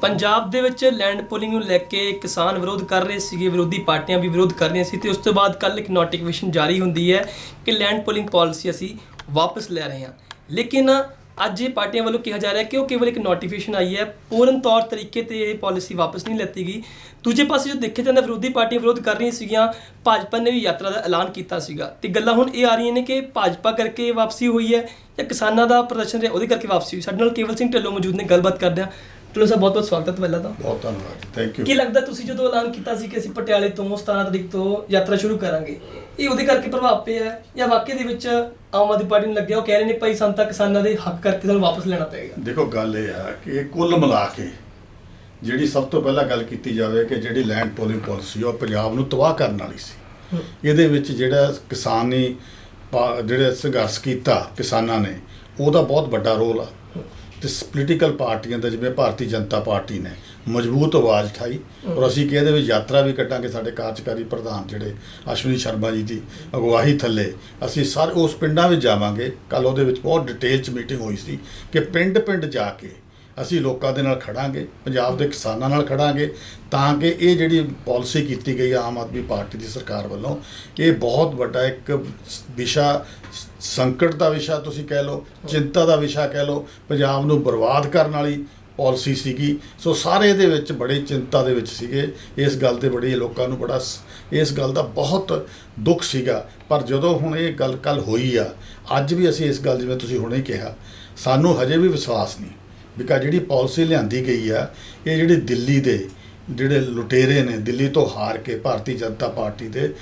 ਪੰਜਾਬ ਦੇ ਵਿੱਚ land pooling ਨੂੰ ਲੈ ਕੇ ਕਿਸਾਨ ਵਿਰੋਧ ਕਰ ਰਹੇ ਸੀਗੇ, ਵਿਰੋਧੀ ਪਾਰਟੀਆਂ ਵੀ ਵਿਰੋਧ ਕਰ ਰਹੀਆਂ ਸੀ ਤੇ ਉਸ ਤੋਂ ਬਾਅਦ ਕੱਲ ਇੱਕ ਨੋਟੀਫਿਕੇਸ਼ਨ ਜਾਰੀ ਹੁੰਦੀ ਹੈ ਕਿ ਲੈਂਡ ਪੋਲਿੰਗ ਪਾਲਿਸੀ ਅਸੀਂ ਵਾਪਸ ਲੈ ਰਹੇ ਹਾਂ। ਲੇਕਿਨ ਅੱਜ ਇਹ ਪਾਰਟੀਆਂ ਵੱਲੋਂ ਕਿਹਾ ਜਾ ਰਿਹਾ ਕਿ ਉਹ ਕੇਵਲ ਇੱਕ ਨੋਟੀਫਿਕੇਸ਼ਨ ਆਈ ਹੈ, ਪੂਰਨ ਤੌਰ ਤਰੀਕੇ ਤੇ ਇਹ ਪਾਲਿਸੀ ਵਾਪਸ ਨਹੀਂ ਲੈਤੀ ਗਈ। ਦੂਜੇ ਪਾਸੇ ਜੋ ਦੇਖਿਆ ਜਾਂਦਾ, ਵਿਰੋਧੀ ਪਾਰਟੀਆਂ ਵਿਰੋਧ ਕਰ ਰਹੀਆਂ ਸੀਗੀਆਂ, ਭਾਜਪਾ ਨੇ ਵੀ ਯਾਤਰਾ ਦਾ ਐਲਾਨ ਕੀਤਾ ਸੀਗਾ। ਤੇ ਗੱਲਾਂ ਹੁਣ ਇਹ ਆ ਰਹੀਆਂ ਨੇ ਕਿ ਭਾਜਪਾ ਕਰਕੇ ਵਾਪਸੀ ਹੋਈ ਹੈ ਜਾਂ ਕਿਸਾਨਾਂ ਦਾ ਪ੍ਰਦਰਸ਼ਨ ਰਿਹਾ, ਉਹਦੇ ਕਰਕੇ ਵਾਪਸੀ ਹੋਈ। ਸਾਡੇ ਨਾਲ ਕੇਵਲ ਸਿੰਘ ਢਿੱਲੋਂ ਮੌਜੂਦ ਨੇ, ਗੱਲਬਾਤ ਕਰਦੇ ਹਾਂ। ਢਿੱਲੋਂ ਸਾਹਿਬ ਬਹੁਤ ਬਹੁਤ ਸਵਾਗਤ ਹੈ ਪਹਿਲਾਂ ਤਾਂ। ਬਹੁਤ ਧੰਨਵਾਦ ਥੈਂਕ ਯੂ ਕੀ ਲੱਗਦਾ ਤੁਸੀਂ ਜਦੋਂ ਐਲਾਨ ਕੀਤਾ ਸੀ ਕਿ ਅਸੀਂ ਪਟਿਆਲੇ ਤੋਂ 17 ਤਰੀਕ ਤੋਂ ਯਾਤਰਾ ਸ਼ੁਰੂ ਕਰਾਂਗੇ ਇਹ ਉਹਦੇ ਕਰਕੇ ਪ੍ਰਭਾਵ ਪਿਆ ਹੈ ਜਾਂ ਵਾਕਈ ਦੇ ਵਿੱਚ ਆਮ ਆਦਮੀ ਪਾਰਟੀ ਨੂੰ ਲੱਗਿਆ ਉਹ ਕਹਿ ਰਹੇ ਨੇ ਭਾਈ ਸਾਨੂੰ ਤਾਂ ਕਿਸਾਨਾਂ ਦੇ ਹੱਕ ਕਰਕੇ ਸਾਨੂੰ ਵਾਪਸ ਲੈਣਾ ਪਏਗਾ? ਦੇਖੋ ਗੱਲ ਇਹ ਆ ਕਿ ਇਹ ਕੁੱਲ ਮਿਲਾ ਕੇ ਜਿਹੜੀ ਸਭ ਤੋਂ ਪਹਿਲਾਂ ਗੱਲ ਕੀਤੀ ਜਾਵੇ ਕਿ ਜਿਹੜੀ ਲੈਂਡ ਪੋਲਿੰਗ ਪਾਲਿਸੀ ਉਹ ਪੰਜਾਬ ਨੂੰ ਤਬਾਹ ਕਰਨ ਵਾਲੀ ਸੀ। ਇਹਦੇ ਵਿੱਚ ਜਿਹੜਾ ਕਿਸਾਨੀ ਜਿਹੜੇ ਸੰਘਰਸ਼ ਕੀਤਾ ਕਿਸਾਨਾਂ ਨੇ ਉਹਦਾ ਬਹੁਤ ਵੱਡਾ ਰੋਲ ਆ। ਤੇ ਪੋਲੀਟੀਕਲ ਪਾਰਟੀਆਂ ਦਾ, ਜਿਵੇਂ ਭਾਰਤੀ ਜਨਤਾ ਪਾਰਟੀ ਨੇ, ਮਜ਼ਬੂਤ ਆਵਾਜ਼ ਉਠਾਈ ਔਰ ਅਸੀਂ ਕਿ ਇਹਦੇ ਵਿੱਚ ਯਾਤਰਾ ਵੀ ਕੱਟਾਂਗੇ ਸਾਡੇ ਕਾਰਜਕਾਰੀ ਪ੍ਰਧਾਨ ਜਿਹੜੇ ਅਸ਼ਵਨੀ ਸ਼ਰਮਾ ਜੀ ਦੀ ਅਗਵਾਈ ਥੱਲੇ। ਅਸੀਂ ਸਾਰੇ ਉਸ ਪਿੰਡਾਂ ਵਿੱਚ ਜਾਵਾਂਗੇ ਕੱਲ ਉਹਦੇ ਵਿੱਚ ਬਹੁਤ ਡਿਟੇਲ ਚ ਮੀਟਿੰਗ ਹੋਈ ਸੀ ਕਿ ਪਿੰਡ ਪਿੰਡ ਜਾ ਕੇ ਅਸੀਂ ਲੋਕਾਂ ਦੇ ਨਾਲ ਖੜਾਂਗੇ, ਪੰਜਾਬ ਦੇ ਕਿਸਾਨਾਂ ਨਾਲ ਖੜਾਂਗੇ, ਤਾਂ ਕਿ ਇਹ ਜਿਹੜੀ ਪਾਲਿਸੀ ਕੀਤੀ ਗਈ ਆਮ ਆਦਮੀ ਪਾਰਟੀ ਦੀ ਸਰਕਾਰ ਵੱਲੋਂ, ਇਹ ਬਹੁਤ ਵੱਡਾ ਇੱਕ ਵਿਸ਼ਾ, ਸੰਕਟ ਦਾ ਵਿਸ਼ਾ ਤੁਸੀਂ ਕਹਿ ਲਓ, ਚਿੰਤਾ ਦਾ ਵਿਸ਼ਾ ਕਹਿ ਲਓ, ਪੰਜਾਬ ਨੂੰ ਬਰਬਾਦ ਕਰਨ ਵਾਲੀ ਪਾਲਿਸੀ ਸੀਗੀ। ਸੋ ਸਾਰੇ ਇਹਦੇ ਵਿੱਚ ਬੜੇ ਚਿੰਤਾ ਦੇ ਵਿੱਚ ਸੀਗੇ। ਇਸ ਗੱਲ ਤੇ ਬੜੀ ਲੋਕਾਂ ਨੂੰ ਬੜਾ ਸ- ਇਸ ਗੱਲ ਦਾ ਬਹੁਤ ਦੁੱਖ ਸੀਗਾ। ਪਰ ਜਦੋਂ ਹੁਣ ਇਹ ਗੱਲ ਕੱਲ ਹੋਈ ਆ, ਅੱਜ ਵੀ ਅਸੀਂ ਇਸ ਗੱਲ ਜਿਵੇਂ ਤੁਸੀਂ ਹੁਣੇ ਕਿਹਾ, ਸਾਨੂੰ ਹਜੇ ਵੀ ਵਿਸ਼ਵਾਸ ਨਹੀਂ। ਬਿਕਾ ਜਿਹੜੀ ਪਾਲਿਸੀ ਲਿਆਂਦੀ ਗਈ ਆ ਇਹ ਜਿਹੜੀ ਦਿੱਲੀ ਦੇ ਜਿਹੜੇ ਲੁਟੇਰੇ ਨੇ ਦਿੱਲੀ ਤੋਂ ਹਾਰ ਕੇ ਭਾਰਤੀ ਜਨਤਾ ਪਾਰਟੀ ਦੇ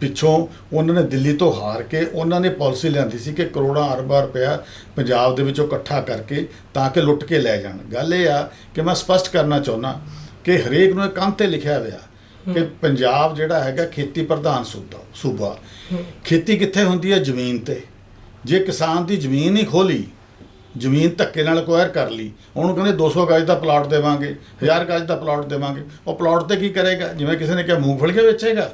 ਪਿੱਛੋਂ ਉਹਨਾਂ ਨੇ ਦਿੱਲੀ ਤੋਂ ਹਾਰ ਕੇ ਉਹਨਾਂ ਨੇ ਪਾਲਿਸੀ ਲਿਆਂਦੀ ਸੀ ਕਿ ਕਰੋੜਾਂ ਅਰਬਾਂ ਰੁਪਇਆ ਪੰਜਾਬ ਦੇ ਵਿੱਚੋਂ ਇਕੱਠਾ ਕਰਕੇ ਤਾਂ ਕਿ ਲੁੱਟ ਕੇ ਲੈ ਜਾਣ। ਗੱਲ ਇਹ ਆ ਕਿ ਮੈਂ ਸਪਸ਼ਟ ਕਰਨਾ ਚਾਹੁੰਦਾ ਕਿ ਹਰੇਕ ਨੂੰ ਇਹ ਕੰਧ ਤੇ ਲਿਖਿਆ ਹੋਇਆ ਕਿ ਪੰਜਾਬ ਜਿਹੜਾ ਹੈਗਾ ਖੇਤੀ ਪ੍ਰਧਾਨ ਸੂਬਾ ਸੂਬਾ। ਖੇਤੀ ਕਿੱਥੇ ਹੁੰਦੀ ਹੈ ਜ਼ਮੀਨ ਤੇ। ਜੇ ਕਿਸਾਨ ਦੀ ਜ਼ਮੀਨ ਹੀ ਖੋਲੀ ਜ਼ਮੀਨ ਧੱਕੇ ਨਾਲ ਅਕਵਾਇਰ ਕਰ ਲਈ। ਉਹਨੂੰ ਕਹਿੰਦੇ 200 ਗਜ ਦਾ ਪਲਾਟ ਦੇਵਾਂਗੇ 1000 ਗਜ ਦਾ ਪਲਾਟ ਦੇਵਾਂਗੇ। ਉਹ ਪਲਾਟ ਤੇ ਕੀ ਕਰੇਗਾ? ਜਿਵੇਂ ਕਿਸੇ ਨੇ ਕਿਹਾ ਮੂੰਗਫਲੀਆਂ ਵੇਚੇਗਾ,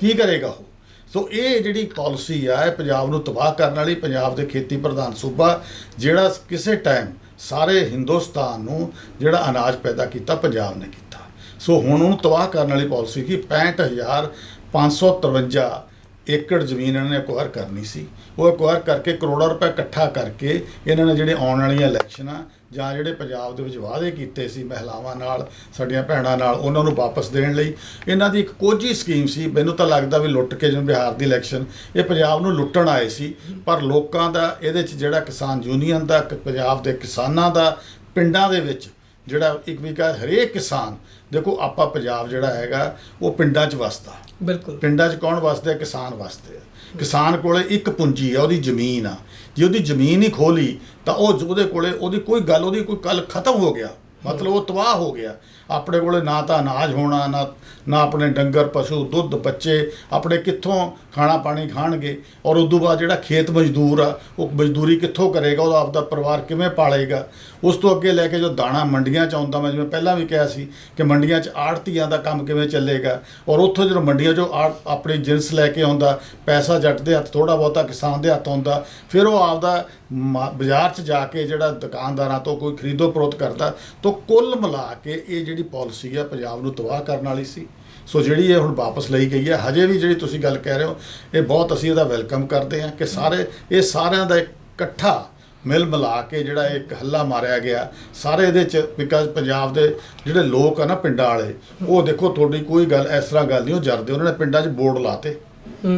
ਕੀ ਕਰੇਗਾ ਉਹ? ਸੋ ਇਹ ਜਿਹੜੀ ਪਾਲਿਸੀ ਆ, ਇਹ ਪੰਜਾਬ ਨੂੰ ਤਬਾਹ ਕਰਨ ਵਾਲੀ, ਪੰਜਾਬ ਦੇ ਖੇਤੀ ਪ੍ਰਧਾਨ ਸੂਬਾ, ਜਿਹੜਾ ਕਿਸੇ ਟਾਈਮ ਸਾਰੇ ਹਿੰਦੁਸਤਾਨ ਨੂੰ ਜਿਹੜਾ ਅਨਾਜ ਪੈਦਾ ਕੀਤਾ, ਪੰਜਾਬ ਨੇ ਕੀਤਾ। ਸੋ ਹੁਣ ਉਹਨੂੰ ਤਬਾਹ ਕਰਨ ਵਾਲੀ ਪਾਲਿਸੀ ਕੀ? 65553 ਏਕੜ ਜ਼ਮੀਨ ਇਹਨਾਂ ਨੇ ਅਕਵਾਇਰ ਕਰਨੀ ਸੀ। ਉਹ ਅਕਵਾਇਰ ਕਰਕੇ ਕਰੋੜਾਂ ਰੁਪਏ ਇਕੱਠਾ ਕਰਕੇ ਇਹਨਾਂ ਨੇ ਜਿਹੜੇ ਆਉਣ ਵਾਲੀਆਂ ਇਲੈਕਸ਼ਨਾਂ ਜਾਂ ਜਿਹੜੇ ਪੰਜਾਬ ਦੇ ਵਿੱਚ ਵਾਅਦੇ ਕੀਤੇ ਸੀ ਮਹਿਲਾਵਾਂ ਨਾਲ, ਸਾਡੀਆਂ ਭੈਣਾਂ ਨਾਲ, ਉਹਨਾਂ ਨੂੰ ਵਾਪਸ ਦੇਣ ਲਈ, ਇਹਨਾਂ ਦੀ ਇੱਕ ਕੋਝੀ ਸਕੀਮ ਸੀ। ਮੈਨੂੰ ਤਾਂ ਲੱਗਦਾ ਵੀ ਲੁੱਟ ਕੇ ਜਿਵੇਂ ਬਿਹਾਰ ਦੀ ਇਲੈਕਸ਼ਨ, ਇਹ ਪੰਜਾਬ ਨੂੰ ਲੁੱਟਣ ਆਏ ਸੀ। ਪਰ ਲੋਕਾਂ ਦਾ, ਇਹਦੇ 'ਚ ਜਿਹੜਾ ਕਿਸਾਨ ਯੂਨੀਅਨ ਦਾ ਪੰਜਾਬ ਦੇ ਕਿਸਾਨਾਂ ਦਾ, ਪਿੰਡਾਂ ਦੇ ਵਿੱਚ ਜਿਹੜਾ ਇੱਕ ਵੀ ਕਹ ਹਰੇਕ ਕਿਸਾਨ ਦੇਖੋ ਆਪਾਂ ਪੰਜਾਬ ਜਿਹੜਾ ਹੈਗਾ ਉਹ ਪਿੰਡਾਂ 'ਚ ਵਸਦਾ। ਬਿਲਕੁਲ। ਪਿੰਡਾਂ 'ਚ ਕੌਣ ਵਸਦਾ? ਕਿਸਾਨ ਵਸਦੇ ਆ। ਕਿਸਾਨ ਕੋਲੇ ਇੱਕ ਪੂੰਜੀ ਆ ਉਹਦੀ ਜ਼ਮੀਨ ਆ। ਜੇ ਉਹਦੀ ਜ਼ਮੀਨ ਹੀ ਖੋਲੀ ਤਾਂ ਉਹ ਉਹਦੇ ਕੋਲੇ ਉਹਦੀ ਕੋਈ ਗੱਲ ਉਹਦੀ ਕੋਈ ਕੱਲ ਖਤਮ ਹੋ ਗਿਆ। ਮਤਲਬ ਉਹ ਤਬਾਹ ਹੋ ਗਿਆ। ਆਪਣੇ ਕੋਲੇ ਨਾ ਤਾਂ ਅਨਾਜ ਹੋਣਾ, ਨਾ ਨਾ ਆਪਣੇ ਡੰਗਰ, ਪਸ਼ੂ, ਦੁੱਧ, ਬੱਚੇ ਆਪਣੇ ਕਿੱਥੋਂ ਖਾਣਾ ਪਾਣੀ ਖਾਣਗੇ? ਔਰ ਉਦੋਂ ਬਾਅਦ ਜਿਹੜਾ ਖੇਤ ਮਜ਼ਦੂਰ ਆ, ਉਹ ਮਜ਼ਦੂਰੀ ਕਿੱਥੋਂ ਕਰੇਗਾ? ਉਹਦਾ ਆਪਦਾ ਪਰਿਵਾਰ ਕਿਵੇਂ ਪਾਲੇਗਾ? ਉਸ ਤੋਂ ਅੱਗੇ ਲੈ ਕੇ ਜੋ ਦਾਣਾ ਮੰਡੀਆਂ ਚ ਆਉਂਦਾ, ਮੈਂ ਜਿਵੇਂ ਪਹਿਲਾਂ ਵੀ ਕਿਹਾ ਸੀ ਕਿ ਮੰਡੀਆਂ ਚ ਆੜਤੀਆਂ ਦਾ ਕੰਮ ਕਿਵੇਂ ਚੱਲੇਗਾ? ਔਰ ਉੱਥੋਂ ਜਦੋਂ ਮੰਡੀਆਂ ਚੋਂ ਆੜ ਆਪਣੀ ਜਿੰਸ ਲੈ ਕੇ ਆਉਂਦਾ, ਪੈਸਾ ਜੱਟ ਦੇ ਹੱਥ ਥੋੜਾ ਬਹੁਤਾ, ਕਿਸਾਨ ਦੇ ਹੱਥ ਆਉਂਦਾ, ਫਿਰ ਉਹ ਆਪਦਾ ਮਾ- ਬਾਜ਼ਾਰ 'ਚ ਜਾ ਕੇ ਜਿਹੜਾ ਦੁਕਾਨਦਾਰਾਂ ਤੋਂ ਕੋਈ ਖਰੀਦੋ ਫਰੋਖਤ ਕਰਦਾ ਤਾਂ ਕੁੱਲ ਮਿਲਾ ਕੇ ਇਹ ਜਿਹੜੀ ਪਾਲਿਸੀ ਆ ਪੰਜਾਬ ਨੂੰ ਤਬਾਹ ਕਰਨ ਵਾਲੀ ਸੀ। ਸੋ ਜਿਹੜੀ ਇਹ ਹੁਣ ਵਾਪਸ ਲਈ ਗਈ ਹੈ ਹਜੇ ਵੀ ਜਿਹੜੀ ਤੁਸੀਂ ਗੱਲ ਕਹਿ ਰਹੇ ਹੋ ਇਹ ਬਹੁਤ ਅਸੀਂ ਇਹਦਾ ਵੈਲਕਮ ਕਰਦੇ ਹਾਂ ਕਿ ਸਾਰੇ ਇਹ ਸਾਰਿਆਂ ਦਾ ਇਕੱਠਾ ਮਿਲ ਮਿਲਾ ਕੇ ਜਿਹੜਾ ਇੱਕ ਹੱਲਾ ਮਾਰਿਆ ਗਿਆ। ਸਾਰੇ ਇਹਦੇ ਚ ਬਿਕਾਜ਼ ਪੰਜਾਬ ਦੇ ਜਿਹੜੇ ਲੋਕ ਆ ਨਾ ਪਿੰਡਾਂ ਵਾਲੇ ਉਹ ਦੇਖੋ ਤੁਹਾਡੀ ਕੋਈ ਗੱਲ ਇਸ ਤਰ੍ਹਾਂ ਗੱਲ ਨਹੀਂ ਉਹ ਜਰਦੇ ਉਹਨਾਂ ਨੇ ਪਿੰਡਾਂ 'ਚ ਬੋਰਡ ਲਾਤੇ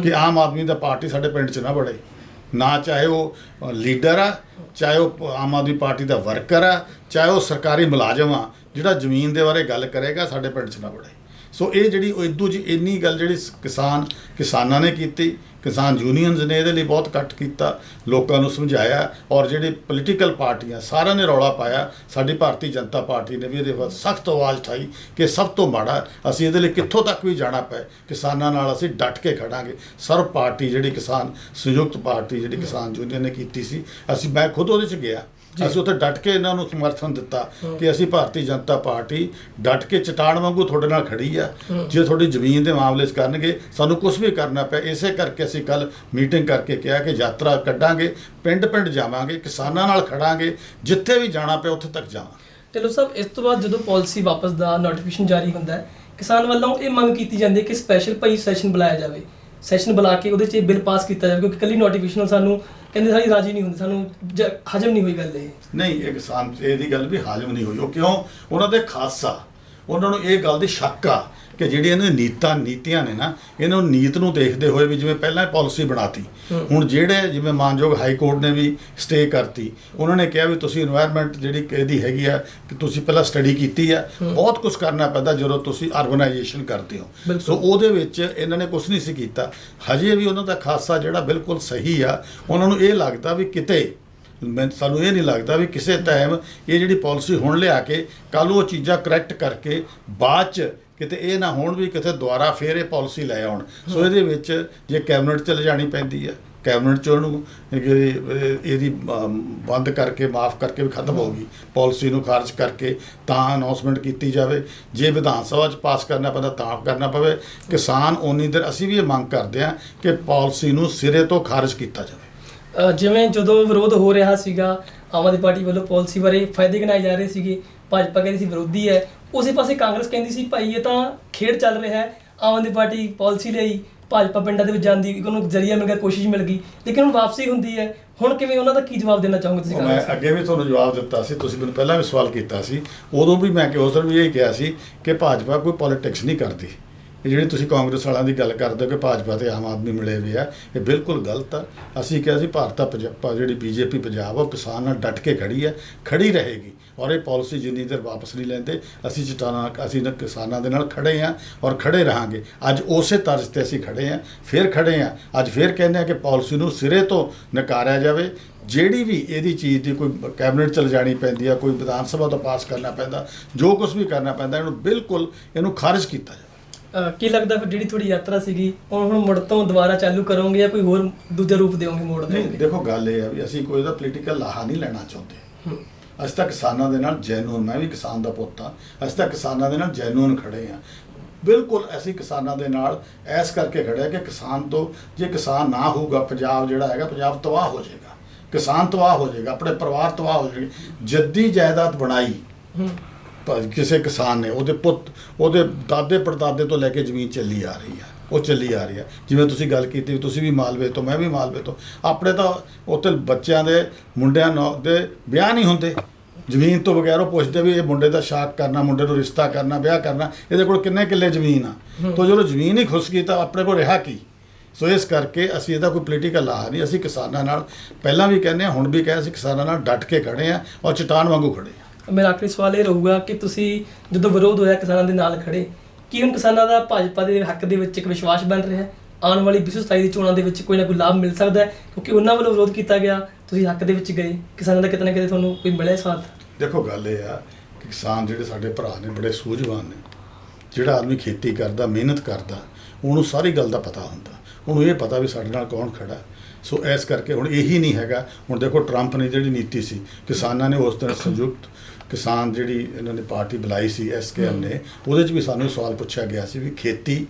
ਕਿ ਆਮ ਆਦਮੀ ਦਾ ਪਾਰਟੀ ਸਾਡੇ ਪਿੰਡ 'ਚ ਨਾ ਬੜੇ। ਨਾ ਚਾਹੇ ਉਹ ਲੀਡਰ ਆ, ਚਾਹੇ ਉਹ ਆਮ ਆਦਮੀ ਪਾਰਟੀ ਦਾ ਵਰਕਰ ਆ, ਚਾਹੇ ਉਹ ਸਰਕਾਰੀ ਮੁਲਾਜ਼ਮ ਆ, ਜਿਹੜਾ ਜ਼ਮੀਨ ਦੇ ਬਾਰੇ ਗੱਲ ਕਰੇਗਾ, ਸਾਡੇ ਪਿੰਡ 'ਚ ਨਾ ਬੜੇ ਸੋ ਇਹ ਜਿਹੜੀ ਉਹ ਇਦੂ ਜੀ ਇੰਨੀ ਗੱਲ ਜਿਹੜੀ ਕਿਸਾਨ, ਕਿਸਾਨਾਂ ਨੇ ਕੀਤੀ, ਕਿਸਾਨ ਯੂਨੀਅਨਸ ਨੇ ਇਹਦੇ ਲਈ ਬਹੁਤ ਇਕੱਠ ਕੀਤਾ, ਲੋਕਾਂ ਨੂੰ ਸਮਝਾਇਆ ਔਰ ਜਿਹੜੇ ਪੋਲੀਟੀਕਲ ਪਾਰਟੀਆਂ ਸਾਰਿਆਂ ਨੇ ਰੌਲਾ ਪਾਇਆ, ਸਾਡੀ ਭਾਰਤੀ ਜਨਤਾ ਪਾਰਟੀ ਨੇ ਵੀ ਇਹਦੇ ਬਾਰੇ ਸਖਤ ਆਵਾਜ਼ ਉਠਾਈ ਕਿ ਸਭ ਤੋਂ ਮਾੜਾ ਅਸੀਂ ਇਹਦੇ ਲਈ ਕਿੱਥੋਂ ਤੱਕ ਵੀ ਜਾਣਾ ਪਏ, ਕਿਸਾਨਾਂ ਨਾਲ ਅਸੀਂ ਡਟ ਕੇ ਖੜਾਂਗੇ। ਸਰਬ ਪਾਰਟੀ ਜਿਹੜੀ ਕਿਸਾਨ, ਸੰਯੁਕਤ ਪਾਰਟੀ ਜਿਹੜੀ ਕਿਸਾਨ ਯੂਨੀਅਨ ਨੇ ਕੀਤੀ ਸੀ, ਅਸੀਂ, ਮੈਂ ਖੁਦ ਉਹਦੇ 'ਚ ਗਿਆ। ਅਸੀਂ ਉੱਥੇ ਡਟ ਕੇ ਇਹਨਾਂ ਨੂੰ ਸਮਰਥਨ ਦਿੱਤਾ ਕਿ ਅਸੀਂ ਭਾਰਤੀ ਜਨਤਾ ਪਾਰਟੀ ਡਟ ਕੇ ਚਟਾਨ ਵਾਂਗੂ ਤੁਹਾਡੇ ਨਾਲ ਖੜੀ ਆ। ਜੇ ਤੁਹਾਡੀ ਜ਼ਮੀਨ ਦੇ ਮਾਮਲੇ 'ਚ ਕਰਨਗੇ ਸਾਨੂੰ ਕੁਝ ਵੀ ਕਰਨਾ ਪਿਆ ਇਸੇ ਕਰਕੇ ਅਸੀਂ ਕੱਲ ਮੀਟਿੰਗ ਕਰਕੇ ਕਿਹਾ ਕਿ ਯਾਤਰਾ ਕੱਢਾਂਗੇ ਪਿੰਡ ਪਿੰਡ ਜਾਵਾਂਗੇ ਕਿਸਾਨਾਂ ਨਾਲ ਖੜਾਂਗੇ ਜਿੱਥੇ ਵੀ ਜਾਣਾ ਪਿਆ ਉੱਥੇ ਤੱਕ ਜਾਵਾਂਗੇ ਚਲੋ ਸਾਹਿਬ ਇਸ ਤੋਂ ਬਾਅਦ ਜਦੋਂ ਪਾਲਿਸੀ ਵਾਪਸ ਦਾ ਨੋਟੀਫਿਕੇਸ਼ਨ ਜਾਰੀ ਹੁੰਦਾ ਹੈ ਕਿਸਾਨ ਵੱਲੋਂ ਇਹ ਮੰਗ ਕੀਤੀ ਜਾਂਦੀ ਹੈ ਕਿ ਸਪੈਸ਼ਲ ਭਾਈ ਸੈਸ਼ਨ ਬੁਲਾਇਆ ਜਾਵੇ। ਸੈਸ਼ਨ ਬੁਲਾ ਕੇ ਉਹਦੇ 'ਚ ਬਿੱਲ ਪਾਸ ਕੀਤਾ ਜਾਵੇ ਕਿਉਂਕਿ ਕੱਲੀ ਨੋਟੀਫਿਕੇਸ਼ਨ ਸਾਨੂੰ ਕਹਿੰਦੇ ਸਾਡੀ ਰਾਜੀ ਨਹੀਂ ਹੁੰਦੀ, ਸਾਨੂੰ ਜ- ਹਜਮ ਨਹੀਂ ਹੋਈ ਗੱਲ ਇਹ। ਨਹੀਂ, ਇਹ ਕਿਸਾਨ, ਇਹਦੀ ਗੱਲ ਵੀ ਹਾਜ਼ਮ ਨਹੀਂ ਹੋਈ। ਉਹ ਕਿਉਂ? ਉਹਨਾਂ ਦੇ ਖਾਸਾ, ਉਹਨਾਂ ਨੂੰ ਇਹ ਗੱਲ ਦੀ ਸ਼ੱਕ ਆ ਕਿ ਜਿਹੜੀ ਇਹਨਾਂ ਨੀਤਾਂ ਨੀਤੀਆਂ ਨੇ ਨਾ ਇਹਨਾਂ ਨੀਤ ਨੂੰ ਦੇਖਦੇ ਹੋਏ ਵੀ ਜਿਵੇਂ ਪਹਿਲਾਂ ਪਾਲਿਸੀ ਬਣਾਤੀ ਹੁਣ ਜਿਹੜੇ ਜਿਵੇਂ ਮਾਨਯੋਗ ਹਾਈ ਕੋਰਟ ਨੇ ਵੀ ਸਟੇ ਕਰਤੀ ਉਹਨਾਂ ਨੇ ਕਿਹਾ ਵੀ ਤੁਸੀਂ এনवायरमेंट ਜਿਹੜੀ ਇਹਦੀ ਹੈਗੀ ਆ ਕਿ ਤੁਸੀਂ ਪਹਿਲਾਂ ਸਟੱਡੀ ਕੀਤੀ ਆ ਬਹੁਤ ਕੁਝ ਕਰਨਾ ਪੈਂਦਾ ਜਦੋਂ ਤੁਸੀਂ ਅਰਬਨਾਈਜੇਸ਼ਨ ਕਰਦੇ ਹੋ। ਸੋ ਉਹਦੇ ਵਿੱਚ ਇਹਨਾਂ ਨੇ ਕੁਝ ਨਹੀਂ ਸੀ ਕੀਤਾ। ਹਜੇ ਵੀ ਉਹਨਾਂ ਦਾ ਖਾਸਾ ਜਿਹੜਾ ਬਿਲਕੁਲ ਸਹੀ ਆ ਉਹਨਾਂ ਨੂੰ ਇਹ ਲੱਗਦਾ ਵੀ ਕਿਤੇ ਮੈਂ ਸਾਨੂੰ ਇਹ ਨਹੀਂ ਲੱਗਦਾ ਵੀ ਕਿਸੇ ਟਾਈਮ ਇਹ ਜਿਹੜੀ ਪਾਲਿਸੀ ਹੁਣ ਲਿਆ ਕੇ ਕੱਲ ਉਹ ਚੀਜ਼ਾਂ ਕਰੈਕਟ ਕਰਕੇ ਬਾਅਦ ਚ ਕਿਤੇ ਇਹ ਨਾ ਹੋਣ ਵੀ ਕਿਤੇ ਦੁਬਾਰਾ ਫੇਰ ਇਹ ਪਾਲਿਸੀ ਲੈ ਆਉਣ। ਸੋ ਇਹਦੇ ਵਿੱਚ ਜੇ ਕੈਬਨਿਟ ਚ ਲਿਜਾਣੀ ਪੈਂਦੀ ਹੈ ਕੈਬਨਿਟ ਚ ਉਹਨੂੰ, ਇਹਦੀ ਬੰਦ ਕਰਕੇ, ਮਾਫ ਕਰਕੇ ਵੀ ਖਤਮ ਹੋਊਗੀ ਪਾਲਿਸੀ ਨੂੰ ਖਾਰਜ ਕਰਕੇ ਤਾਂ ਅਨਾਉਂਸਮੈਂਟ ਕੀਤੀ ਜਾਵੇ। ਜੇ ਵਿਧਾਨ ਸਭਾ ਚ ਪਾਸ ਕਰਨਾ ਪੈਂਦਾ ਤਾਂ ਕਰਨਾ ਪਵੇ। ਕਿਸਾਨ ਉਨੀ ਦੇਰ ਅਸੀਂ ਵੀ ਇਹ ਮੰਗ ਕਰਦੇ ਹਾਂ ਕਿ ਪਾਲਿਸੀ ਨੂੰ ਸਿਰੇ ਤੋਂ ਖਾਰਜ ਕੀਤਾ ਜਾਵੇ। ਜਿਵੇਂ ਜਦੋਂ ਵਿਰੋਧ ਹੋ ਰਿਹਾ ਸੀਗਾ, ਆਮ ਆਦਮੀ ਪਾਰਟੀ ਵੱਲੋਂ ਪਾਲਿਸੀ ਬਾਰੇ ਫਾਇਦੇ ਗਿਣਾਏ ਜਾ ਰਹੇ ਸੀਗੇ। ਭਾਜਪਾ ਕਹਿੰਦੀ ਸੀ ਵਿਰੋਧੀ ਹੈ ਉਸੇ ਪਾਸੇ ਕਾਂਗਰਸ ਕਹਿੰਦੀ ਸੀ ਭਾਈ ਇਹ ਤਾਂ ਖੇਡ ਚੱਲ ਰਿਹਾ ਹੈ। ਆਮ ਆਦਮੀ ਪਾਰਟੀ ਪਾਲਿਸੀ ਲਈ ਭਾਜਪਾ ਪਿੰਡਾਂ ਦੇ ਵਿੱਚ ਜਾਂਦੀ ਉਹਨੂੰ ਜ਼ਰੀਆ ਮਿਲ ਗਿਆ ਕੋਸ਼ਿਸ਼ ਮਿਲ ਗਈ। ਲੇਕਿਨ ਹੁਣ ਵਾਪਸੀ ਹੁੰਦੀ ਹੈ। ਹੁਣ ਕਿਵੇਂ ਉਹਨਾਂ ਦਾ ਕੀ ਜਵਾਬ ਦੇਣਾ ਚਾਹੋਗੇ ਤੁਸੀਂ ਮੈਂ ਅੱਗੇ ਵੀ ਤੁਹਾਨੂੰ ਜਵਾਬ ਦਿੱਤਾ ਸੀ ਤੁਸੀਂ ਮੈਨੂੰ ਪਹਿਲਾਂ ਵੀ ਸਵਾਲ ਕੀਤਾ ਸੀ। ਉਦੋਂ ਵੀ ਮੈਂ ਕਿ ਉਸ ਦਿਨ ਵੀ ਇਹ ਕਿਹਾ ਸੀ ਕਿ ਭਾਜਪਾ ਕੋਈ ਪੋਲਿਟਿਕਸ ਨਹੀਂ ਕਰਦੀ। ਇਹ ਜਿਹੜੀ ਤੁਸੀਂ ਕਾਂਗਰਸ ਵਾਲਿਆਂ ਦੀ ਗੱਲ ਕਰਦੇ ਹੋ ਕਿ ਭਾਜਪਾ ਤੇ ਆਮ ਆਦਮੀ ਮਿਲੇ ਹੋਏ ਆ, ਇਹ ਬਿਲਕੁਲ ਗਲਤ ਆ। ਅਸੀਂ ਕਿਹਾ ਸੀ ਭਾਰਤ ਪੰਜਾਬ ਜਿਹੜੀ ਬੀਜੇਪੀ ਪੰਜਾਬ ਉਹ ਕਿਸਾਨ ਨਾਲ ਡਟ ਕੇ ਖੜੀ ਹੈ ਖੜੀ ਰਹੇਗੀ। ਔਰ ਇਹ ਪਾਲਿਸੀ ਜਿੰਨੀ ਦੇਰ ਵਾਪਸ ਨਹੀਂ ਲੈਂਦੇ, ਅਸੀਂ ਚਟਾਨਾ ਅਸੀਂ ਨਾ ਕਿਸਾਨਾਂ ਦੇ ਨਾਲ ਖੜੇ ਆ ਔਰ ਖੜੇ ਰਹਾਂਗੇ। ਅੱਜ ਉਸੇ ਤਰਜ਼ ਤੇ ਅਸੀਂ ਖੜੇ ਆ, ਫਿਰ ਖੜੇ ਆ। ਅੱਜ ਫਿਰ ਕਹਿੰਦੇ ਆ ਕਿ ਪਾਲਿਸੀ ਨੂੰ ਸਿਰੇ ਤੋਂ ਨਕਾਰਿਆ ਜਾਵੇ। ਜਿਹੜੀ ਵੀ ਇਹਦੀ ਚੀਜ਼ ਦੀ ਕੋਈ ਕੈਬਨਿਟ ਚ ਲਿਜਾਣੀ ਪੈਂਦੀ ਆ, ਕੋਈ ਵਿਧਾਨ ਸਭਾ ਤੋਂ ਪਾਸ ਕਰਨਾ ਪੈਂਦਾ, ਜੋ ਕੁਝ ਵੀ ਕਰਨਾ ਪੈਂਦਾ, ਇਹਨੂੰ ਬਿਲਕੁਲ ਇਹਨੂੰ ਖਾਰਜ ਕੀਤਾ ਜਾਵੇ। ਕੀ ਲੱਗਦਾ ਫਿਰ ਜਿਹੜੀ ਤੁਹਾਡੀ ਯਾਤਰਾ ਸੀਗੀ ਉਹ ਹੁਣ ਮੁੜ ਤੋਂ ਦੁਬਾਰਾ ਚਾਲੂ ਕਰੋਗੇ ਜਾਂ ਕੋਈ ਹੋਰ ਦੂਜਾ ਰੂਪ ਦਿਓਗੇ ਮੋੜ ਨਹੀਂ ਦਿਓਗੇ? ਦੇਖੋ ਗੱਲ ਇਹ ਆ ਵੀ ਅਸੀਂ ਕੋਈ ਦਾ ਪੋਲੀਟੀਕਲ ਲਾਹਾ ਨਹੀਂ ਲੈਣਾ ਚਾਹੁੰਦੇ। ਅਸੀਂ ਤਾਂ ਕਿਸਾਨਾਂ ਦੇ ਨਾਲ ਜੈਨੂਨ ਮੈਂ ਵੀ ਕਿਸਾਨ ਦਾ ਪੁੱਤ ਹਾਂ ਅਸੀਂ ਤਾਂ ਕਿਸਾਨਾਂ ਦੇ ਨਾਲ ਜੈਨੂਨ ਖੜੇ ਆ ਬਿਲਕੁਲ ਅਸੀਂ ਕਿਸਾਨਾਂ ਦੇ ਨਾਲ ਐਸ ਕਰਕੇ ਖੜੇ ਆ ਕਿ ਕਿਸਾਨ ਤੋਂ ਜੇ ਕਿਸਾਨ ਨਾ ਹੋਊਗਾ ਪੰਜਾਬ ਜਿਹੜਾ ਹੈਗਾ ਪੰਜਾਬ ਤਬਾਹ ਹੋ ਜਾਏਗਾ। ਕਿਸਾਨ ਤਬਾਹ ਹੋ ਜਾਏਗਾ ਆਪਣੇ ਪਰਿਵਾਰ ਤਬਾਹ ਹੋ ਜਾਣਗੇ। ਜੱਦੀ ਜਾਇਦਾਦ ਬਣਾਈ ਹੂੰ। ਕਿਸੇ ਕਿਸਾਨ ਨੇ ਉਹਦੇ ਪੁੱਤ ਉਹਦੇ ਦਾਦੇ ਪੜਦਾਦੇ ਤੋਂ ਲੈ ਕੇ ਜ਼ਮੀਨ ਚੱਲੀ ਆ ਰਹੀ ਆ ਉਹ ਚੱਲੀ ਆ ਰਹੀ ਆ। ਜਿਵੇਂ ਤੁਸੀਂ ਗੱਲ ਕੀਤੀ ਤੁਸੀਂ ਵੀ ਮਾਲਵੇ ਤੋਂ ਮੈਂ ਵੀ ਮਾਲਵੇ ਤੋਂ ਆਪਣੇ ਤਾਂ ਉੱਥੇ ਬੱਚਿਆਂ ਦੇ ਮੁੰਡਿਆਂ ਦੇ ਵਿਆਹ ਨਹੀਂ ਹੁੰਦੇ। ਜ਼ਮੀਨ ਤੋਂ ਬਗੈਰ ਉਹ ਪੁੱਛਦੇ ਵੀ ਇਹ ਮੁੰਡੇ ਦਾ ਸ਼ਾਕ ਕਰਨਾ ਮੁੰਡੇ ਨੂੰ ਰਿਸ਼ਤਾ ਕਰਨਾ ਵਿਆਹ ਕਰਨਾ ਇਹਦੇ ਕੋਲ ਕਿੰਨੇ ਕਿੱਲੇ ਜ਼ਮੀਨ ਆ? ਤਾਂ ਜਦੋਂ ਜ਼ਮੀਨ ਹੀ ਖੁੱਸ ਗਈ ਤਾਂ ਆਪਣੇ ਕੋਲ ਰਿਹਾ ਕੀ? ਸੋ ਇਸ ਕਰਕੇ ਅਸੀਂ ਇਹਦਾ ਕੋਈ ਪੋਲੀਟੀਕਲ ਲਾਹਾ ਨਹੀਂ ਅਸੀਂ ਕਿਸਾਨਾਂ ਨਾਲ ਪਹਿਲਾਂ ਵੀ ਕਹਿੰਦੇ ਹਾਂ ਹੁਣ ਵੀ ਕਹੇ ਅਸੀਂ ਕਿਸਾਨਾਂ ਨਾਲ ਡਟ ਕੇ ਖੜੇ ਆ ਔਰ ਚਟਾਨ ਵਾਂਗੂ ਖੜੇ ਆ ਮੇਰਾ ਆਖਰੀ ਸਵਾਲ ਇਹ ਰਹੂਗਾ ਕਿ ਤੁਸੀਂ ਜਦੋਂ ਵਿਰੋਧ ਹੋਇਆ ਕਿਸਾਨਾਂ ਦੇ ਨਾਲ ਖੜੇ, ਕੀ ਹੁਣ ਕਿਸਾਨਾਂ ਦਾ ਭਾਜਪਾ ਦੇ ਹੱਕ ਦੇ ਵਿੱਚ ਇੱਕ ਵਿਸ਼ਵਾਸ ਬਣ ਰਿਹਾ? ਹੈ ਆਉਣ ਵਾਲੀ 2027 ਦੀ ਚੋਣਾਂ ਦੇ ਵਿੱਚ ਕੋਈ ਨਾ ਕੋਈ ਲਾਭ ਮਿਲ ਸਕਦਾ ਹੈ, ਕਿਉਂਕਿ ਉਹਨਾਂ ਵੱਲੋਂ ਵਿਰੋਧ ਕੀਤਾ ਗਿਆ, ਤੁਸੀਂ ਹੱਕ ਦੇ ਵਿੱਚ ਗਏ। ਕਿਸਾਨਾਂ ਦਾ ਕਿਤੇ ਨਾ ਕਿਤੇ ਤੁਹਾਨੂੰ ਕੋਈ ਮਿਲਿਆ ਸਾਥ? ਦੇਖੋ, ਗੱਲ ਇਹ ਆ ਕਿ ਕਿਸਾਨ ਜਿਹੜੇ ਸਾਡੇ ਭਰਾ ਨੇ, ਬੜੇ ਸੂਝਵਾਨ ਨੇ। ਜਿਹੜਾ ਆਦਮੀ ਖੇਤੀ ਕਰਦਾ, ਮਿਹਨਤ ਕਰਦਾ, ਉਹਨੂੰ ਸਾਰੀ ਗੱਲ ਦਾ ਪਤਾ ਹੁੰਦਾ। ਉਹਨੂੰ ਇਹ ਪਤਾ ਵੀ ਸਾਡੇ ਨਾਲ ਕੌਣ ਖੜਾ ਸੋ ਇਸ ਕਰਕੇ ਹੁਣ ਇਹੀ ਨਹੀਂ ਹੈਗਾ। ਹੁਣ ਦੇਖੋ ਟਰੰਪ ਨੇ ਜਿਹੜੀ ਨੀਤੀ ਸੀ, ਕਿਸਾਨਾਂ ਨੇ ਉਸ ਦਿਨ ਸੰਯੁਕਤ ਕਿਸਾਨ ਜਿਹੜੀ ਇਹਨਾਂ ਨੇ ਪਾਰਟੀ ਬੁਲਾਈ ਸੀ ਐਸਕੇਐਮ ਨੇ, ਉਹਦੇ 'ਚ ਵੀ ਸਾਨੂੰ ਸਵਾਲ ਪੁੱਛਿਆ ਗਿਆ ਸੀ ਵੀ ਖੇਤੀ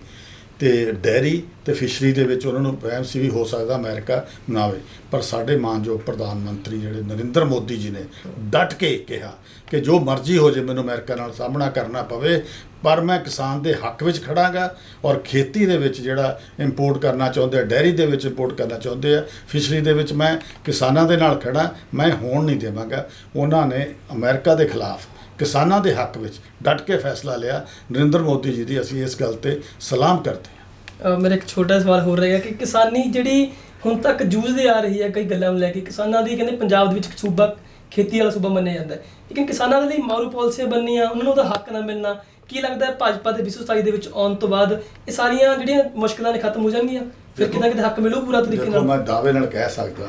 ਤੇ ਡੈਰੀ ਤੇ ਫਿਸ਼ਰੀ ਦੇ ਵਿੱਚ ਉਹਨਾਂ ਨੂੰ ਵਹਿਮ ਸੀ ਵੀ ਹੋ ਸਕਦਾ ਅਮਰੀਕਾ ਬਣਾਵੇ ਪਰ ਸਾਡੇ ਮਾਨਯੋਗ ਪ੍ਰਧਾਨ ਮੰਤਰੀ ਜਿਹੜੇ ਨਰਿੰਦਰ ਮੋਦੀ ਜੀ ਨੇ ਡਟ ਕੇ ਕਿਹਾ ਕਿ ਜੋ ਮਰਜ਼ੀ ਹੋ ਜੇ ਮੈਨੂੰ ਅਮਰੀਕਾ ਨਾਲ ਸਾਹਮਣਾ ਕਰਨਾ ਪਵੇ, ਪਰ ਮੈਂ ਕਿਸਾਨ ਦੇ ਹੱਕ ਵਿੱਚ ਖੜਾਂਗਾ ਔਰ ਖੇਤੀ ਦੇ ਵਿੱਚ ਜਿਹੜਾ ਇੰਪੋਰਟ ਕਰਨਾ ਚਾਹੁੰਦੇ ਆ, ਡੈਰੀ ਦੇ ਵਿੱਚ ਇੰਪੋਰਟ ਕਰਨਾ ਚਾਹੁੰਦੇ ਆ, ਫਿਸ਼ਰੀ ਦੇ ਵਿੱਚ ਮੈਂ ਕਿਸਾਨਾਂ ਦੇ ਨਾਲ ਖੜਾ, ਮੈਂ ਹੋਣ ਨਹੀਂ ਦੇਵਾਂਗਾ। ਉਹਨਾਂ ਨੇ ਅਮਰੀਕਾ ਦੇ ਖਿਲਾਫ ਕਿਸਾਨਾਂ ਦੇ ਹੱਕ ਵਿੱਚ ਡਟ ਕੇ ਫੈਸਲਾ ਲਿਆ। ਨਰਿੰਦਰ ਮੋਦੀ ਜੀ ਦੀ ਅਸੀਂ ਇਸ ਗੱਲ ਤੇ ਸਲਾਮ ਕਰਦੇ ਹਾਂ। ਮੇਰਾ ਇੱਕ ਛੋਟਾ ਸਵਾਲ ਹੋਰ ਰਹੇਗਾ ਕਿ ਕਿਸਾਨੀ ਜਿਹੜੀ ਹੁਣ ਤੱਕ ਜੂਝਦੇ ਆ ਰਹੀ ਹੈ ਕਈ ਗੱਲਾਂ ਨੂੰ ਲੈ ਕੇ ਕਿਸਾਨਾਂ ਦੀ ਕਹਿੰਦੇ ਪੰਜਾਬ ਦੇ ਵਿੱਚ ਇੱਕ ਸੂਬਾ ਖੇਤੀ ਵਾਲਾ ਸੂਬਾ ਮੰਨਿਆ ਜਾਂਦਾ ਹੈ। ਲੇਕਿਨ ਕਿਸਾਨਾਂ ਦੇ ਲਈ ਮਾਰੂ ਪਾਲਿਸੀਆਂ ਬਣਨੀਆਂ ਉਹਨਾਂ ਨੂੰ ਉਹਦਾ ਹੱਕ ਨਾ ਮਿਲਣਾ ਕੀ ਲੱਗਦਾ ਹੈ ਭਾਜਪਾ ਦੇ 2027 ਦੇ ਵਿੱਚ ਆਉਣ ਤੋਂ ਬਾਅਦ ਇਹ ਸਾਰੀਆਂ ਜਿਹੜੀਆਂ ਮੁਸ਼ਕਲਾਂ ਨੇ ਖਤਮ ਹੋ ਜਾਣਗੀਆਂ? ਫਿਰ ਕਿਤੇ ਨਾ ਕਿਤੇ ਹੱਕ ਮਿਲੂ ਪੂਰਾ ਤਰੀਕੇ ਦੇਖੋ ਨਾਲ? ਮੈਂ ਦਾਅਵੇ ਨਾਲ ਕਹਿ ਸਕਦਾ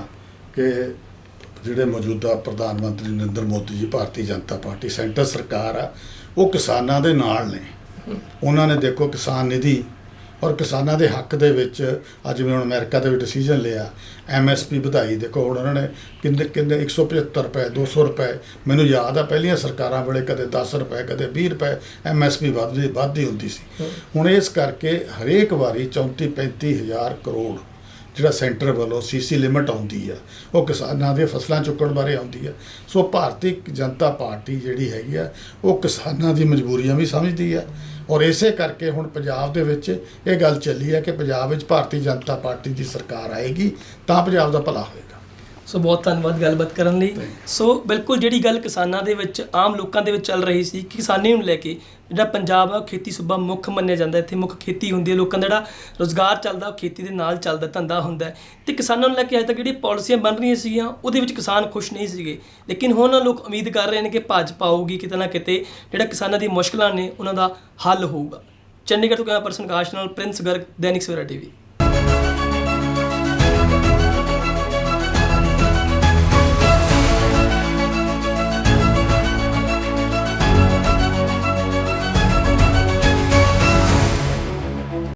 ਕਿ ਜਿਹੜੇ ਮੌਜੂਦਾ ਪ੍ਰਧਾਨ ਮੰਤਰੀ ਨਰਿੰਦਰ ਮੋਦੀ ਜੀ ਭਾਰਤੀ ਜਨਤਾ ਪਾਰਟੀ ਸੈਂਟਰ ਸਰਕਾਰ ਆ ਉਹ ਕਿਸਾਨਾਂ ਦੇ ਨਾਲ ਨੇ। ਉਹਨਾਂ ਨੇ ਦੇਖੋ ਕਿਸਾਨ ਨਿਧੀ ਔਰ ਕਿਸਾਨਾਂ ਦੇ ਹੱਕ ਦੇ ਵਿੱਚ ਅੱਜ ਜਿਵੇਂ ਹੁਣ ਅਮਰੀਕਾ ਦੇ ਵੀ ਡਿਸੀਜਨ ਲਿਆ ਐਮਐਸਪੀ ਵਧਾਈ ਦੇਖੋ ਹੁਣ ਉਹਨਾਂ ਨੇ ਕਿੰਨੇ ਕਿੰਨੇ 175 ਰੁਪਏ 200 ਰੁਪਏ ਮੈਨੂੰ ਯਾਦ ਆ ਪਹਿਲੀਆਂ ਸਰਕਾਰਾਂ ਵੇਲੇ ਕਦੇ 10 ਰੁਪਏ ਕਦੇ 20 ਰੁਪਏ ਐਮਐਸਪੀ ਵੱਧਦੀ ਵੱਧਦੀ ਹੁੰਦੀ ਸੀ। ਹੁਣ ਇਸ ਕਰਕੇ ਹਰੇਕ ਵਾਰੀ 34 35 ਹਜ਼ਾਰ ਕਰੋੜ ਜਿਹੜਾ ਸੈਂਟਰ ਵੱਲੋਂ ਸੀਸੀ ਲਿਮਟ ਆਉਂਦੀ ਆ, ਉਹ ਕਿਸਾਨਾਂ ਦੇ ਫਸਲਾਂ ਚੁੱਕਣ ਬਾਰੇ ਆਉਂਦੀ ਆ। ਸੋ ਭਾਰਤੀ ਜਨਤਾ ਪਾਰਟੀ ਜਿਹੜੀ ਹੈਗੀ ਆ, ਉਹ ਕਿਸਾਨਾਂ ਦੀ ਮਜਬੂਰੀਆਂ ਵੀ ਸਮਝਦੀ ਆ। ਔਰ ਇਸੇ ਕਰਕੇ ਹੁਣ ਪੰਜਾਬ ਦੇ ਵਿੱਚ ਇਹ ਗੱਲ ਚੱਲੀ ਹੈ ਕਿ ਪੰਜਾਬ ਵਿੱਚ ਭਾਰਤੀ ਜਨਤਾ ਪਾਰਟੀ ਦੀ ਸਰਕਾਰ ਆਏਗੀ, ਤਾਂ ਪੰਜਾਬ ਦਾ ਭਲਾ ਹੋਏਗਾ। ਸੋ ਬਹੁਤ ਧੰਨਵਾਦ ਗੱਲਬਾਤ ਕਰਨ ਲਈ। ਸੋ ਬਿਲਕੁਲ ਜਿਹੜੀ ਗੱਲ ਕਿਸਾਨਾਂ ਦੇ ਵਿੱਚ ਆਮ ਲੋਕਾਂ ਦੇ ਵਿੱਚ ਚੱਲ ਰਹੀ ਸੀ ਕਿ ਕਿਸਾਨੀ ਨੂੰ ਲੈ ਕੇ ਜਿਹੜਾ ਪੰਜਾਬ ਆ ਉਹ ਖੇਤੀ ਸੂਬਾ ਮੁੱਖ ਮੰਨਿਆ ਜਾਂਦਾ ਇੱਥੇ ਮੁੱਖ ਖੇਤੀ ਹੁੰਦੀ ਹੈ ਲੋਕਾਂ ਦਾ ਜਿਹੜਾ ਰੋਜ਼ਗਾਰ ਚੱਲਦਾ ਉਹ ਖੇਤੀ ਦੇ ਨਾਲ ਚੱਲਦਾ ਧੰਦਾ ਹੁੰਦਾ ਹੈ। ਤੇ ਕਿਸਾਨਾਂ ਨੂੰ ਲੈ ਕੇ ਅਜੇ ਤੱਕ ਜਿਹੜੀ ਪਾਲਿਸੀਆਂ ਬਣ ਰਹੀਆਂ ਸੀਗੀਆਂ ਉਹਦੇ ਵਿੱਚ ਕਿਸਾਨ ਖੁਸ਼ ਨਹੀਂ ਸੀਗੇ। ਲੇਕਿਨ ਹੁਣ ਲੋਕ ਉਮੀਦ ਕਰ ਰਹੇ ਨੇ ਕਿ ਭਾਜਪਾ ਆਊਗੀ ਕਿਤੇ ਨਾ ਕਿਤੇ ਜਿਹੜਾ ਕਿਸਾਨਾਂ ਦੀ ਮੁਸ਼ਕਲਾਂ ਨੇ ਉਹਨਾਂ ਦਾ ਹੱਲ ਹੋਊਗਾ। ਚੰਡੀਗੜ੍ਹ ਤੋਂ ਕੈਮਰਾ ਪਰਸਨ ਕਾਸ਼ ਨਾਲ ਪ੍ਰਿੰਸ ਗਰਗ ਦੈਨਿਕ ਸਵੇਰਾ ਟੀਵੀ।